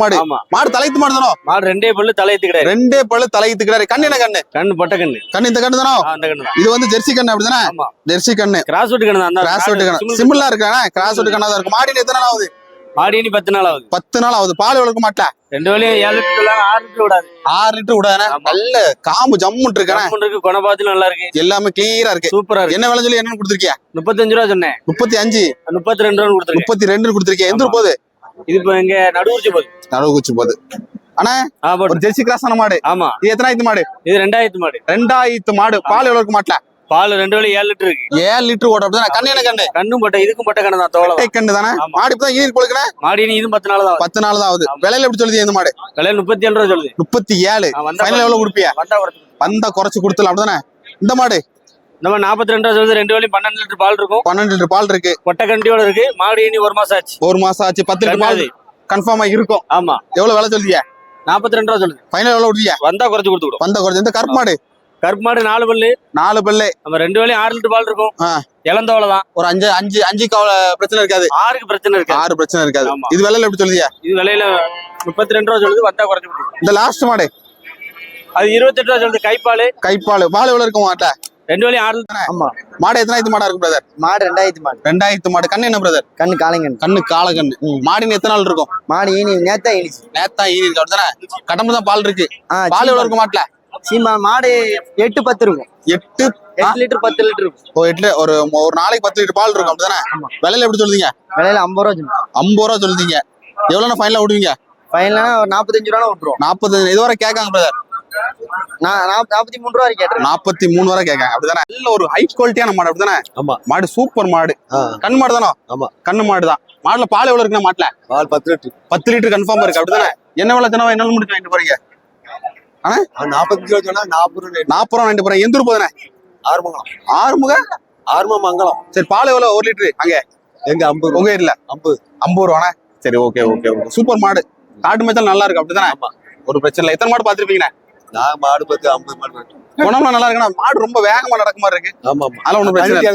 மாடு. மாடு தலைத்து மாடு தானோ? மாடு ரெண்டே பல்லு தலையத்து கிடையாது. ரெண்டே பல்லு தலைத்து கிடையாது. கண்ணு என்ன கண்ணு? கண்ணு பொட்டை கண்ணு. கண்ணு இந்த கண்ணு தானோ? அந்த கண்ணு இது வந்து ஜெர்சி கண்ணு அப்படிதானே? ஜெர்சி கண்ணு. கிராஸ் வெட்டு கண்ணு தான். கிராஸ் வெட்டு கண்ணு. சிம்பிளா இருக்கானே கிராஸ் வெட்டு கண்ணா தான் இருக்கும். மாடி எத்தனை நாள் ஆகுது? மாடினி பத்து நாள் ஆகுது. பத்து நாள் ஆகுது. பால் வளர்க்க மாட்டேன் ரெண்டு வேலையும் ஏழு லிட்டர் விடலாம், ஆறு லிட்டர் விடாது. ஆறு லிட்டர். நல்ல காம்பு ஜம்முன் இருக்கானே இருக்கு. குணபாத்திலும் நல்லா இருக்கு. எல்லாமே கிளியரா இருக்கு. சூப்பரா இருக்கு. என்ன விலை சொல்லி என்னன்னு கொடுத்துருக்கியா? முப்பத்தஞ்சு ரூபா சொன்னேன். முப்பத்தி அஞ்சு. முப்பத்தி ரெண்டு ரூபா கொடுத்துருக்கேன். முப்பத்தி ரெண்டு கொடுத்துருக்கியா? எந்த போகுது இது இப்ப இங்க நடுவுச்சி போகுது. நடுவு குச்சி போகுது. அண்ணா ஒரு ஜெர்சி கிராஸான மாடு? ஆமா. இது எத்தனாயிரத்து மாடு? இது ரெண்டாயிரத்து மாடு. ரெண்டாயிரத்து மாடு. பால் எவ்வளவு மாட்டல பால் ரெண்டு வேலையும் ஏழு லிட்டர் இருக்கு. ஏழு லிட்டர் ஓட அப்படிதானே? கண்ணு என்ன கண்ணு? கண்ணும் பொட்டை இதுக்கும் பொட்டை கண்ணு தான் தோலை கண்ணு தானே. மாடு இப்பதான் ஈர் கொடுக்கணும் மாடினி இதுவும் பத்து நாள் தான் பத்து நாள் தான் ஆகுது. விலையில எப்படி சொல்லுது இந்த மாடு? விலை முப்பத்தி ஏழு ரூபா சொல்லுது. முப்பத்தி ஏழு. ஃபைனல் எவ்வளவு கொடுப்பியா? வந்தா குறைச்சு வந்தா குறைச்சு கொடுத்துல அப்படிதானே? இந்த மாடு? நம்ம நாற்பத்தி ரெண்டு சொல்லுது ரெண்டு வேலையும் பன்னெண்டு லிட்டர் பால் இருக்கும். பன்னெண்டு லிட்டர் பால் இருக்கு. பொட்டை கண்டியோட இருக்கு. மாடு இனி ஒரு மாசம் ஆச்சு. ஒரு மாசம் ஆச்சு. பத்து லிட்டர் பால். கன்ஃபார்மா இருக்கும். ஆமா. எவ்வளவு விலை சொல்லுவியா நாற்பத்தி ரெண்டு ரூபா சொல்லுது. ஃபைனல் எவ்வளவு விடுவியா வந்தா குறைச்சு கொடுத்துக்கிடும் வந்த குறைச்சு. இந்த கருப்பு மாடு? கருப்பு மாடு நாலு பல்லு. நாலு பல்லு. நம்ம ரெண்டு வேலையும் ஆறு லிட்டர் பால் இருக்கும். ஆ. இளந்தோலை தான். ஒரு அஞ்சு அஞ்சு அஞ்சு கவலை பிரச்சனை இருக்காது. ஆறுக்கு பிரச்சனை இருக்கு ஆறு பிரச்சனை இருக்காது. இது விலையில எப்படி சொல்லுதியா இது விலையில முப்பத்தி ரெண்டு ரூபா சொல்லுது. வந்தா குறைச்சு கொடுத்துரும் இந்த லாஸ்ட் மாடு? அது இருபத்தெட்டு ரூபா சொல்லுது. கைப்பால். கைப்பால். பால் எவ்வளவு இருக்கும் மாட்ட ரெண்டு வேலையும் ஆறு ஆமா. மாடு எத்தனாயிரத்து மாடா இருக்கும் பிரதர் மாடு ரெண்டாயிரத்து மாடு. ரெண்டாயிரத்து மாடு. கண்ணு என்ன பிரதர் கண்ணு காளைங்கண்ணு. கண்ணு கால கண்ணு மாடின்னு எத்தனை நாள் இருக்கும்? மாடு ஈனி நேத்தா இனிச்சு நேத்தா ஈரி இருக்கு அப்படிதானே கடம்பு தான் பால் இருக்கு. பால் எவ்வளவு இருக்கும் மாட்டுல? சீமா மாடு எட்டு பத்து இருக்கும். எட்டு எட்டு லிட்டர் பத்து லிட்டர் இருக்கும். ஓ, எட்டு ஒரு ஒரு நாளைக்கு பத்து லிட்டர் பால் இருக்கும் அப்படிதானே. விலையில எப்படி சொல்லுதீங்க? விலையில ஐம்பது ரூபா சொன்னோம் ஐம்பது ரூபா சொல்லுதீங்க. எவ்வளவு ஃபைனலா விடுவீங்க ஃபைனலா ஒரு நாற்பத்தஞ்சு ரூபா விட்டுருவோம் நாற்பது இதுவரை கேட்காங்க பிரதர் நாற்பத்தி மூணு ரூபா கேட்டுருக்கேன். நாற்பத்தி மூணு வரை கேட்காங்க. அப்படிதானே? நல்ல ஒரு ஹை குவாலிட்டியான மாடு அப்படிதானே? ஆமா. மாடு சூப்பர் மாடு. கண்ணு மாடு தானோ? ஆமா. கண்ணு மாடு தான் மாடுல பால் எவ்வளவு இருக்குண்ணா மாட்டுல? பால் பத்து லிட்டர். பத்து லிட்டர் கன்ஃபார்ம் இருக்கு. அப்படிதானே? என்ன விலை தினம் என்ன முடிச்சு வாங்கிட்டு போறீங்க? நாற்பத்தஞ்சு ரூபா சொன்னா நாற்பது ரூபா நாற்பது ரூபா வாங்கிட்டு போறேன். எந்த ஆறுமங்கலம் ஆறுமுக? ஆறுமா மங்கலம் சரி பால் எவ்வளவு? ஒரு லிட்டரு. அங்க? எங்க? ஐம்பது. உங்க ஏரியில ஐம்பது. ஐம்பது ரூபாண்ணே? சரி ஓகே ஓகே ஓகே சூப்பர் மாடு. காட்டு மேய்ச்சல் நல்லா இருக்கு. அப்படிதானே. ஒரு பிரச்சனை இல்லை. எத்தனை மாடு பாத்திருப்பீங்கண்ணே நான் மாடு பத்து ஐம்பது மாடு. குணம்லாம் நல்லா இருக்குண்ணா மாடு ரொம்ப வேகமா நடக்க மாதிரி இருக்கு. ஆமா அதெல்லாம் ஒண்ணும் பிரச்சனை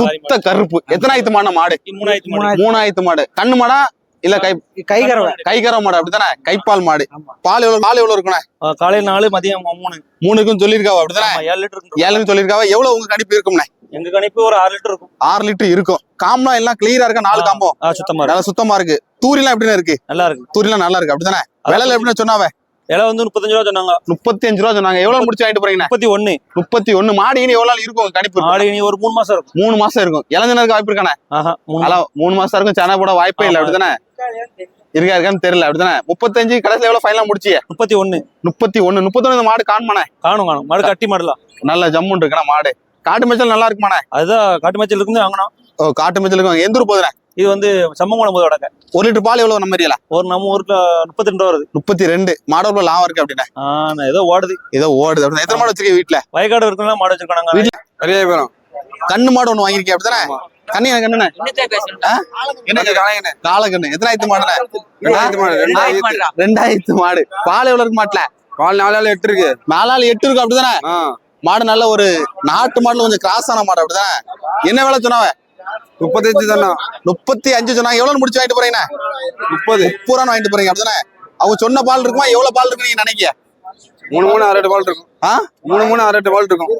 சுத்த கருப்பு. எத்தனாயிரத்து மாடு? மாடு மூணாயிரத்து மாடு. மூணாயிரத்து மாடு. கண்ணு மாடா இல்ல கை கை கறவை கைகர மாடு அப்படிதானே கைப்பால் மாடு. பால் எவ்வளவு பால் எவ்வளவு இருக்குண்ணே? காலையில் நாலு மதியம் மூணு. மூணுக்கும் சொல்லியிருக்காவா அப்படிதானே ஏழு லிட்டர் இருக்கும். ஏழுன்னு சொல்லியிருக்காவா? எவ்வளவு உங்க கணிப்பு இருக்கும்ண்ணே? எங்க கணிப்பு ஒரு ஆறு லிட்டர் இருக்கும். ஆறு லிட்டர் இருக்கும். காம்பெல்லாம் எல்லாம் கிளியரா இருக்கா? நாலு ஆ, சுத்தமா நல்லா சுத்தமா இருக்கு. தூரிலாம் எப்படிண்ணே இருக்கு? நல்லா இருக்கு. தூரிலாம் நல்லா இருக்கு அப்படிதானே விலையில எப்படின்னு சொன்னாவே? விலை வந்து முப்பத்தஞ்சு ரூபா சொன்னாங்க. முப்பத்தி அஞ்சு ரூபா சொன்னாங்க. எவ்வளவு முடிச்சு வாங்கிட்டு போறீங்கண்ணே? முப்பத்தி ஒண்ணு முப்பத்தி ஒண்ணு மாடு இனி எவ்வளவு நாள் இருக்கும்? கணிப்பு? ஆடு இனி ஒரு மூணு மாசம் இருக்கும். மூணு மாசம் இருக்கும். இளைஞருக்கு வாய்ப்பு இருக்கானே மூணு மாசம். இருக்கும். சேனா போட வாய்ப்பே இல்ல. ஆமா. அப்படிதானே? இருக்கா இருக்கான்னு தெரியல. அப்படிதானே? முப்பத்தஞ்சு கடைசியில எவ்வளவு ஃபைனலா முடிச்சிய முப்பத்தி ஒண்ணு முப்பத்தி ஒண்ணு முப்பத்தொன்னு மாடு காணுமாண்ணே? காணும் காணும். மாடு கட்டி மாடலாம் நல்ல ஜம்முன் இருக்குண்ணா மாடு. காட்டு மேய்ச்சல் நல்லா இருக்குமாண்ணே? அதுதான் காட்டு மேய்ச்சல் இருந்து வாங்கினோம். ஓ காட்டு மேய்ச்சல் இருக்கும். எந்த ஊர் போதுண்ணே இது வந்து சம்மங்குளம் போது வடக்க ஒரு லிட்டர் பால் எவ்வளவு நம்ம ஏரியால? ஒரு நம்ம ஊர்ல முப்பத்தி ரெண்டு ரூபா வருது. முப்பத்தி ரெண்டு மாடோட லாபம் இருக்கு அப்படின்னா? ஏதோ ஓடுது. ஏதோ ஓடுது அப்படின்னா. எத்தனை மாடு வச்சிருக்கீங்க வீட்டுல வயக்காடு இருக்குன்னா மாடு வச்சிருக்கோம் நாங்க வீட்ல? பெரிய பேரும் கண்ணு மாடு ஒண்ணு வாங்கிருக்கீங்க அப்படிதானே கண்ணு காளைங்கண்ணே காலக்கண்ணு எத்தனாயிரத்து மாடுண்ணே? ரெண்டாயிரத்து மாடு. ரெண்டாயிரத்து ரெண்டாயிரத்து மாடு. பால் எவ்வளவு இருக்கு மாட்டுல? பால் நாலு நாள் எட்டு இருக்கு. நாலாள் எட்டு இருக்கும் அப்படிதானே ஆ. மாடு நல்ல ஒரு நாட்டு மாடுல கொஞ்சம் கிராஸ் ஆன மாடு அப்படிதானே என்ன வேலை சொன்னாவ? முப்பத்தஞ்சு தானே? முப்பத்தி அஞ்சு சொன்னாங்க. எவ்வளவு முடிச்சு வாங்கிட்டு போறீங்கண்ணே? முப்பது. பூரா வாங்கிட்டு போறீங்க அப்படிதானே? அவங்க சொன்ன பால் இருக்குமா? எவ்வளவு பால் இருக்கு நீங்க நினைக்க மூணு மூணு ஆறு எட்டு பால் இருக்கும். ஆ? மூணு மூணு ஆறு எட்டு பால் இருக்கும்.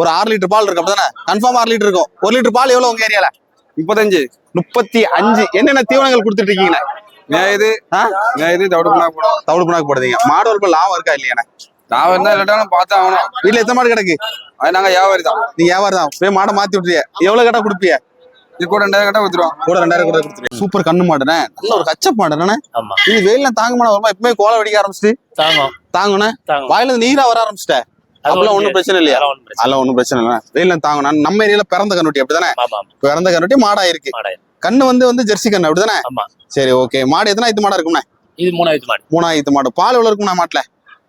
ஒரு ஆறு லிட்டர் பால் இருக்கு அப்படிதானே? கன்ஃபார்ம் ஆறு லிட்டர் இருக்கும். ஒரு லிட்டர் பால் எவ்வளவு உங்க ஏரியால? முப்பத்தஞ்சு. முப்பத்தி அஞ்சு என்னென்ன தீவனங்கள் கொடுத்துட்டு இருக்கீங்கண்ணே? மேயுது? மேயுது தவிடு பண்ணா போடும் தவிடு புண்ணாக்கு போடுறீங்க. மாடு வளர்ப்பு லாபம் இருக்கா இல்லையாண்ணே? நான் என்ன இல்லாட்டாலும் பார்த்தா ஆகணும். வீட்டுல எத்தனை மாடு கிடக்கு? அது நாங்க வியாபாரி தான். நீங்க வியாபாரம் தான். போய் மாடை மாத்தி விட்டுறிய. எவ்வளவு கடை கொடுப்பிய? இது கூட ரெண்டாயிரம் கட்ட வித்துருவோம் கூட ரெண்டாயிரம் கூட சூப்பர் கண்ணு மாடுண்ணே. நல்ல ஒரு கச்ச மாடுண்ணே ஆமா. இது வெயில தாங்க மாட வருமா? இப்பவே கோலை வெடிக்க ஆரம்பிச்சிட்டு? தாங்கும். தாங்கண்ணே வாயில நீரா வர ஆரம்பிச்சிட்ட. அப்பெல்லாம் ஒண்ணும் பிரச்சனை இல்லையா? அதெல்லாம் ஒண்ணும் பிரச்சனை இல்லை வெயில தாங்கணும் நம்ம ஏரியால பிறந்த கண்ணுட்டி அப்படிதானே? பிறந்த கண்ணுட்டி மாடா இருக்கு கண்ணு வந்து வந்து ஜெர்சி கண்ணு அப்படிதானே? சரி ஓகே. மாடு எத்தனை ஐத்து மாடா இருக்கும்ண்ணே? இது மூணாயிரத்து மாடு. மூணாயிரத்து மாடு. பால் எவ்வளவு இருக்கும்ண்ணா மாட்டுல?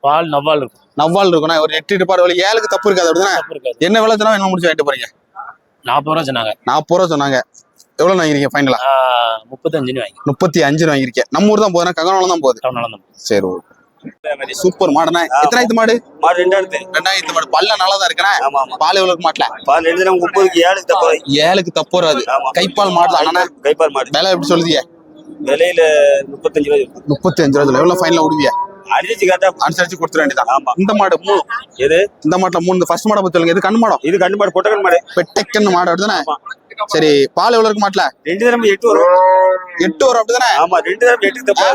பால் நவ்வால் இருக்கும். நவ்வால் இருக்கும்ண்ணா. ஒரு எட்டு பாடு ஏழுக்கு தப்பு இருக்காது அப்படிதானே? என்ன விலை சொன்னா என்ன முடிச்சு வாங்கிட்டு போறீங்க? நாற்பது ரூபா சொன்னாங்க. நாற்பது ரூபா சொன்னாங்க. எவ்வளவு வாங்கிருக்கீங்க ஃபைனலா ஆ, முப்பத்தஞ்சுன்னு வாங்கி முப்பத்தி அஞ்சு வாங்கிருக்கேன் நம்ம ஊர் தான் போதுனா கங்கனால தான் போகுது. கவனம் தான் சரி ஓகே. சூப்பர் மாடுண்ணே. எத்தனை ஐத்து மாடு? மாடு ரெண்டாயிரத்து ரெண்டாயிரத்து மாடு. பல்ல நல்லா தான் ஆமா பால் எவ்வளவு மாட்டல? பால் எழுதுனா முப்பதுக்கு ஏழு தப்பு ஏழுக்கு தப்பு வராது. கைப்பால் மாடு அண்ணா? கைப்பால் மாடு. விலை எப்படி சொல்லுதிய? விலையில முப்பத்தஞ்சு ரூபாய் இருக்கும் முப்பத்தி அஞ்சு ரூபா எவ்வளவு ஃபைனல் விடுவியா அடிச்சு கேட்டா அனுசரிச்சு கொடுத்துட வேண்டியதான் ஆமா. இந்த மாடு மூணு எது? இந்த மாட்டுல மூணு ஃபர்ஸ்ட் மாடை பத்தி சொல்லுங்க இது கண்ணு மாடம். இது கண்டு மாடு பொட்டக்கன் மாடு. பெட்டைக்கன்னு மாடு அப்படிதானே? சரி பால் எவ்வளவு இருக்கு மாட்டுல? ரெண்டு தரம் எட்டு வரும். எட்டு வரும் அப்படிதானே? ஆமா ரெண்டு தரம் எட்டு தப்பா?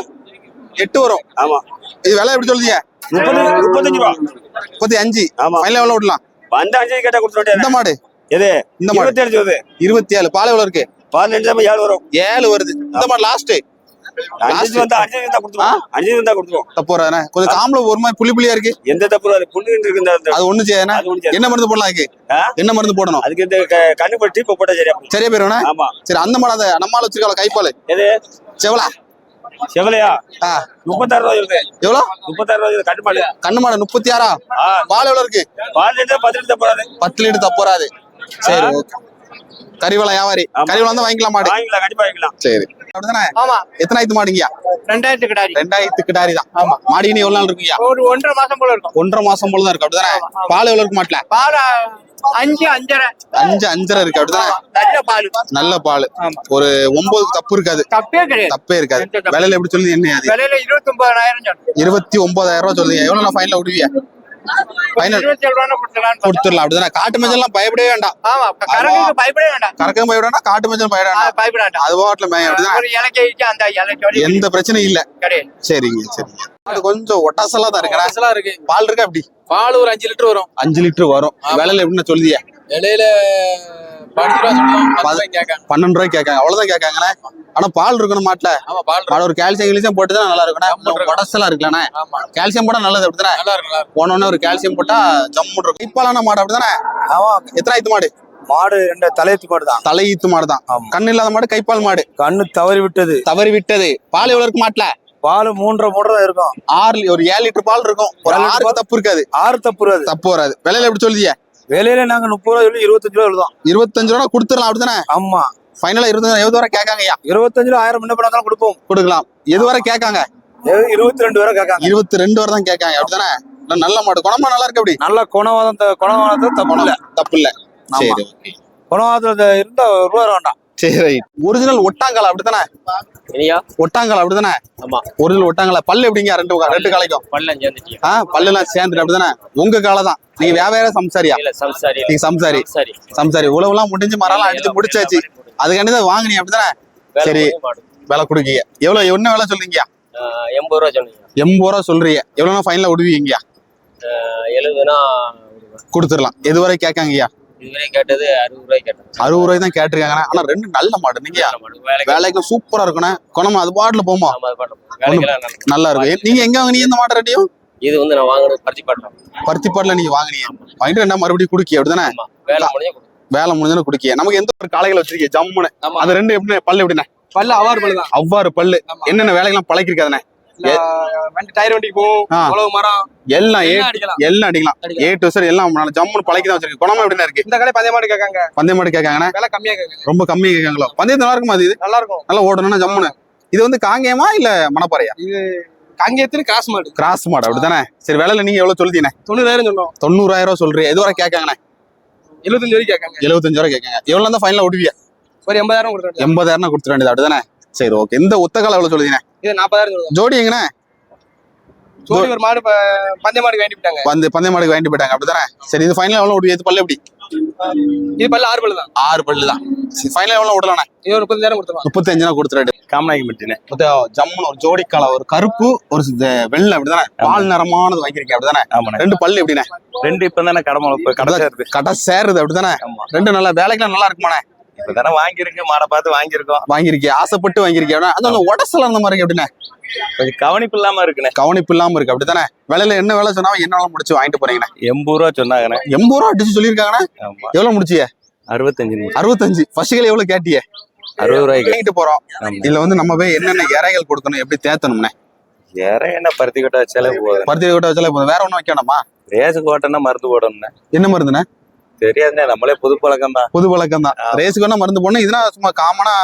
எட்டு வரும். ஆமா. இது விலை எப்படி சொல்லுதீங்க? முப்பது முப்பத்தஞ்சு ரூபா. முப்பத்தி அஞ்சு. ஆமா. ஃபைனல் எவ்வளவு விடலாம்? வந்த அஞ்சு கேட்டா கொடுத்துட்டேன் இந்த மாடு. எது? இந்த மாடு. இருபத்தி ஏழு இருபத்தி ஏழு பால் எவ்வளவு இருக்கு? பால் ரெண்டு ஏழு வரும். ஏழு வருது. இந்த மாடு லாஸ்ட் கொஞ்சம் ஒரு மாதிரி புளி புளியா இருக்கு. எந்த தப்பு இந்த அது ஒண்ணு. என்ன? மருந்து போடலாம்? என்ன மருந்து போடணும்? அதுக்கு இந்த கண்ணு பட்டி இப்ப போட்டா சரியா. சரியா சரி அந்த மாடு நம்மால வச்சிருக்கால கைப்பால் எது? செவலா. செவலையா? முப்பத்தாறு ரூபாய் முப்பத்தாறு ரூபாய் கட்டு மாடு. கண்ணு மாடு முப்பத்தி ஆறா பால் எவ்வளவு இருக்கு? பால் ரெண்டு பத்து லிட்டர் பத்து லிட்டர் தப்பு வராது. சரி ஓகே. கறிவளம் வியாபாரி. ஆமா. கறிவளம் தான் வாங்கிக்கலாம் மாடு. வாங்கிக்கலாம் கண்டிப்பா வாங்கிக்கலாம். சரி. அப்படிதானே? ஆமா. எத்தனை ஆயிரத்து மாடுங்கய்யா? ரெண்டாயிரத்து கிடாரி. ரெண்டாயிரத்து கிடாரி தான். ஆமா. மாடு இனி எவ்வளவு நாள் இருக்குங்கய்யா ஒரு ஒன்றரை மாசம் போல இருக்கும். ஒன்றரை மாசம் போல தான் இருக்கு. அப்படிதானே? பால் எவ்வளவு இருக்கு மாட்டுல? பால் அஞ்சு அஞ்சரை. அஞ்சு அஞ்சரை இருக்கு. அப்படிதானே? நல்ல பால். நல்ல பால். ஒரு ஒன்பது தப்பு இருக்காது. தப்பே கிடையாது. தப்பே இருக்காது? விலையில எப்படி சொல்லி என்ன விலையில இருபத்தி ஒன்பதாயிரம் இருபத்தி ஒன்பதாயிரம் ரூபாய் சொல்லுங்க எவ்வளவு நான் ஃபைனல் விடுவியா கொடுத்துடலாம். அப்படிதானே? காட்டு மஞ்சள்லாம் பயப்படவே வேண்டாம். ஆமா கரண்ட்டுக்கு பயப்படவே வேண்டாம். கறக்கம் பயப்படா காட்டு மஞ்சள் பயப்பட வேண்டாம். பயப்பட வேண்டாம். அது பாட்டுல மேய அப்படிதான்? ஒரு இலக்கை இருக்கு அந்த இலக்கை எந்த பிரச்சனையும் இல்ல. கிடையாது. சரிங்க சரிங்க. அது கொஞ்சம் ஒட்டாசலா தான் இருக்கா அசலா இருக்கு. பால் இருக்கா அப்படி பால் ஒரு அஞ்சு லிட்டர் வரும். அஞ்சு லிட்டர் வரும். விலையில எப்படின்னு சொல்லுதியா? இலையில பன்னெண்டு ரூபாய்க்கு கேட்காங்க அவ்வளவுதான் கேட்காங்கண்ணே. ஆனா பால் இருக்கணும் மாட்டுல. ஆமா பால் ஒரு கால்சியம் கில்சியம் போட்டு தான் நல்லா இருக்கணும் உடசலா இருக்கலாண்ணே கால்சியம் போட்டா நல்லது அப்படிதானே? நல்லா இருக்கு போனோடனே ஒரு கால்சியம் போட்டா ஜம்மு இருக்கும். இப்பாலான மாடு அப்படிதானே? ஆமா. எத்தனை ஆயிரத்து மாடு? மாடு ரெண்டு தலையத்து மாடு தான். தலையீத்து மாடு தான். கண்ணு இல்லாத மாடு கைப்பால் மாடு. கண்ணு தவறி விட்டது. தவறி விட்டது. பால் எவ்வளவு இருக்கு மாட்டுல? பால் மூன்றரை மூன்றரை இருக்கும். ஆறு ஒரு ஏழு லிட்டர் பால் இருக்கும். ஒரு ஆறுக்கு தப்பு இருக்காது. ஆறு தப்பு வராது. தப்பு வராது. விலையில எப்படி சொல்லுதியா? வேலையில நாங்க முப்பது ரூபா சொல்லி இருபத்தஞ்சு ரூபா எழுதும் இருபத்தஞ்சு ரூபா கொடுத்துடலாம் அப்படிதானே? ஆமா. ஃபைனலா இருபத்தஞ்சு எவ்வளவு வரை கேட்காங்கய்யா இருபத்தஞ்சுல ஆயிரம் முன்ன பண்ணாதான் கொடுப்போம். கொடுக்கலாம். எது வரை கேட்காங்க? இருபத்தி ரெண்டு வரை கேட்காங்க. இருபத்தி ரெண்டு வரை தான் கேட்காங்க அப்படிதானே? இல்ல, நல்ல மாடு. குணமா நல்லா இருக்கு அப்படி? நல்ல குணவாதம் குணவாதம் தப்பு இல்ல தப்பு இல்ல. சரி குணவாதத்துல இருந்தா ரூபா வேண்டாம். சரி ஒரிஜினல் ஒட்டாங்கல் அப்படிதானே இனியா? ஒட்டாங்கல் அப்படிதானே ஆமா. ஒரிஜினல் ஒட்டாங்கல. பல்லு எப்படிங்க? ரெண்டு ரெண்டு காலைக்கும்? சேர்ந்துட்டியா ஆ பல்லுலாம் சேர்ந்துட்டு அப்படிதானே உங்க காலை தான். நீங்க வியாபார சம்சாரியா? இல்ல சம்சாரி. நீங்க சம்சாரி. சரி சம்சாரி. உழவுலாம் முடிஞ்சு மரம்லாம் அடிச்சு முடிச்சாச்சு. அதுக்காண்டி தான் வாங்குனீங்க அப்படிதானே சரி. விலை கொடுக்கீங்க. எவ்வளவு என்ன விலை சொல்றீங்க? எண்பது ரூபா சொன்னீங்க. எண்பது ரூபா சொல்றீங்க. எவ்வளவு ஃபைனலா விடுவீங்க எழுதுனா கொடுத்துடலாம். எது வரை கேட்காங்கய்யா? இதுவரை கேட்டது அறுபது ரூபாய் கேட்டது அறுபது ரூபாய் தான் கேட்டிருக்காங்க. ஆனா ரெண்டு நல்ல மாடு. நீங்க வேலைக்கு சூப்பரா இருக்கணும் குணமா அது பாட்டுல போமா? நல்லா. இருக்கும் நீங்க எங்க வாங்குனீங்க இந்த மாட்டை ரெடியும் இது வந்து நான் வாங்கினது பருத்தி பாட்டுறோம் பருத்திப்பாடுல நீங்க வாங்குனீங்க. வாங்கிட்டு என்ன மறுபடியும் குடிக்கி அப்படிதானே? வேலை முடிஞ்சு கொடு. வேலை முடிஞ்சோன்னு குடிக்க நமக்கு எந்த ஒரு காளைகள் வச்சிருக்கீங்க? ஜம்முன்னு. அது ரெண்டு எப்படி? பல்லு எப்படிண்ணே? பல்ல அவார் பல்லு தான். அவ்வாறு பல்லு. என்னென்ன வேலைக்கெல்லாம் பழக்கிருக்காதுண்ணே டயர் மரம் எல்லாம் எல்லாம் அடிக்கலாம். ஏ டு சார் எல்லாம் ஜம்முன்னு பழக்கி தான் வச்சிருக்கு குணமா இருக்கு? இந்த கடை பந்தய மாடு கேட்காங்க பந்தய மாடு கம்மியா கேட்காங்க ரொம்ப கம்மியா கேட்காங்களோ? பந்தயம் நல்லா இருக்குமா அது இது? நல்லா இருக்கும் நல்லா ஓடணும்னா ஜம்முன்னு. இது வந்து காங்கேயமா இல்ல மணப்பாறையா? இது காங்கேயத்துல கிராஸ் மாடு. கிராஸ் மாடு அப்படிதானே சரி விலையில நீங்க எவ்வளவு சொல்லுதீங்க தொண்ணூறாயிரம் சொன்னோம். தொண்ணூறாயிரம் ரூபா எது வரை கேட்காங்கண்ணே? எழுபத்தஞ்சு ரூபாய் கேட்காங்க. எழுபத்தஞ்சு ரூபா கேட்காங்க. எவ்வளவு தான் ஃபைனலா ஒரு எண்பதாயிரம் கொடுத்துருவேன். எண்பதாயிரம் கொடுத்துட வேண்டியது அப்படிதானே சரி ஓகே இந்த ஒத்தக்கால எவ்வளவு சொல்லுதீங்க இது நாற்பதாயிரம் சொல்லுவோம் ஜோடி எங்கண்ணே? ஜோடி ஒரு மாடு பந்தய மாடு வேண்டி விட்டாங்க வந்து பந்தய மாடுக்கு வாங்கிட்டு போயிட்டாங்க. அப்படிதானே சரி இது ஃபைனல் எவ்வளவு விடுவியா இது பல்லு எப்படி? இது பல்ல ஆறு பல்லு தான். ஆறு பல்லு தான். ஃபைனல் எவ்வளவு விடலாண்ணே இது ஒரு முப்பத்தஞ்சாயிரம் கொடுத்துருவாங்க. முப்பத்தஞ்சுனா கொடுத்துட்டு காமநாயகி மட்டுனே. ஜம்முன்னு ஒரு ஜோடி காலை ஒரு கருப்பு ஒரு வெள்ளை அப்படிதானே பால் நிறமானது வாங்கிருக்கீங்க அப்படிதானே ஆமாண்ணே. ரெண்டு பல்லு எப்படிண்ணே? ரெண்டு இப்ப தானே கடமை கடை சேருது கடை சேருது அப்படிதானே ஆமா. ரெண்டு நல்லா வேலைக்கெல்லாம் நல்லா இருக்குமாண்ணே? இப்ப தானே வாங்கியிருக்கு மாடை பார்த்து வாங்கியிருக்கோம். வாங்கிருக்கிய ஆசைப்பட்டு வாங்கிருக்கிய அது அந்த உடசல அந்த மாதிரி எப்படிண்ணே? கொஞ்சம் கவனிப்பு இல்லாம இருக்குண்ணே. கவனிப்பு இல்லாம இருக்கு அப்படித்தானே? விலையில என்ன வேலை சொன்னாலும் என்ன வேலை முடிச்சு வாங்கிட்டு போறீங்கண்ணே? எண்பது ரூபா சொன்னாங்கண்ணே. எண்பது ரூபா அடிச்சு சொல்லியிருக்காங்கண்ணே? எவ்வளவு முடிச்சிய? அறுபத்தஞ்சு அறுபத்தஞ்சு. ஃபர்ஸ்ட் எவ்வளவு கேட்டிய? அறுபது ரூபாய்க்கு. வாங்கிட்டு போறோம். இதுல வந்து நம்ம போய் என்னென்ன இறைகள் கொடுக்கணும் எப்படி தேத்தணும்னே வேற என்ன பருத்தி கட்ட வச்சாலே போதும். பருத்தி கொட்டை வச்சாலே போதும். வேற ஒண்ணும் வைக்கணுமா? ரேசு கோட்டைன்னா மருந்து போடணும்ண்ணே. என்ன மருந்துண்ணே? தெரியாதுண்ணே நம்மளே புது பழக்கம் தான். புது பழக்கம் தான். ரேஸுக்கு வேணா மருந்து போடணும் இதுனா சும்மா காமனா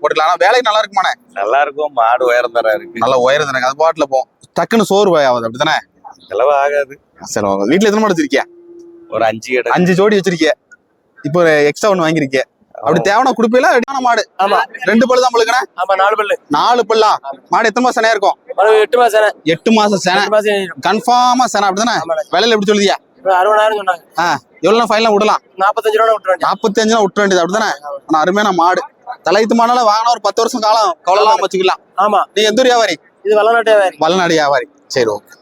போட்டுக்கலாம். ஆனா வேலைக்கு நல்லா இருக்குமாண்ணே? நல்லா இருக்கும் மாடு உயரம் தர இருக்கு. நல்லா உயரம் தானே அது பாட்டில் போகும் டக்குன்னு சோறு ஆகுது அப்படித்தானே? செலவு ஆகாது. ஓகே வீட்டுல எத்தனை மாடு வச்சிருக்கியா? ஒரு அஞ்சு அஞ்சு ஜோடி வச்சிருக்கிய? இப்போ எக்ஸ்ட்ரா ஒன்று வாங்கியிருக்கிய? அப்படி தேவனா குடுப்பீல ரெடியான மாடு? ஆமா. ரெண்டு பல்லு தான் உங்களுக்கு ஆமா நாலு பல்லு. நாலு பல்லா? மாடு எத்தனை மாசம் செனையா இருக்கும்? ஒரு எட்டு மாசம் எட்டு மாசம் செனை. எட்டு மாசம் ஏறிடும். கன்ஃபார்மா செனை அப்படிதானே. விலையில எப்படி சொல்லுதியா? அறுபதாயிரம் சொன்னாங்க. எவ்வளவு ஃபைனல் விடலாம்? நாற்பத்தஞ்சு ரூபா விட்டுருவாங்க நாற்பத்தஞ்சுனா விட்டுற வேண்டியது அப்படிதானே? ஆனா அருமையான மாடு. தலைத்து மாடால வாங்கினா ஒரு பத்து வருஷம் காலம் கவலை வச்சுக்கலாம். ஆமா. நீ எந்த ஒரு வியாபாரி? இது வல்லநாட்டே வேறு வல்லநாடு வியாபாரி. சரி ஓகே.